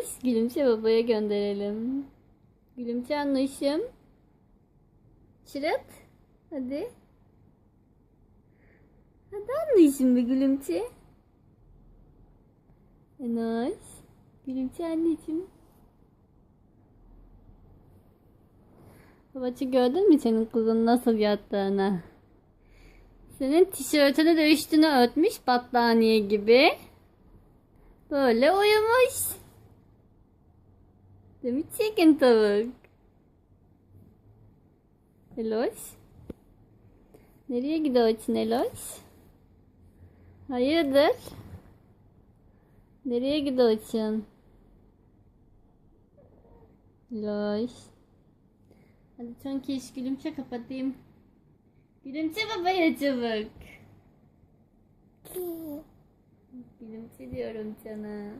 Enoş, gülümse babaya gönderelim. Gülümse anlaşım. Çırat. Hadi. Hadi anlaşım bir gülümse. Enoş. Gülümse anneciğim. Babacık gördün mü senin kızın nasıl yattığını? Senin tişörtünü de üstüne örtmüş battaniye gibi. Böyle uyumuş. Değil mi çirkin tavuk? Eloş. Nereye gidiyorsun Eloş? Hayırdır? Nereye gidiyorsun? Eloş. Hadi son kez gülümse kapatayım. Gülümse babaya çabuk. Gülümse diyorum sana.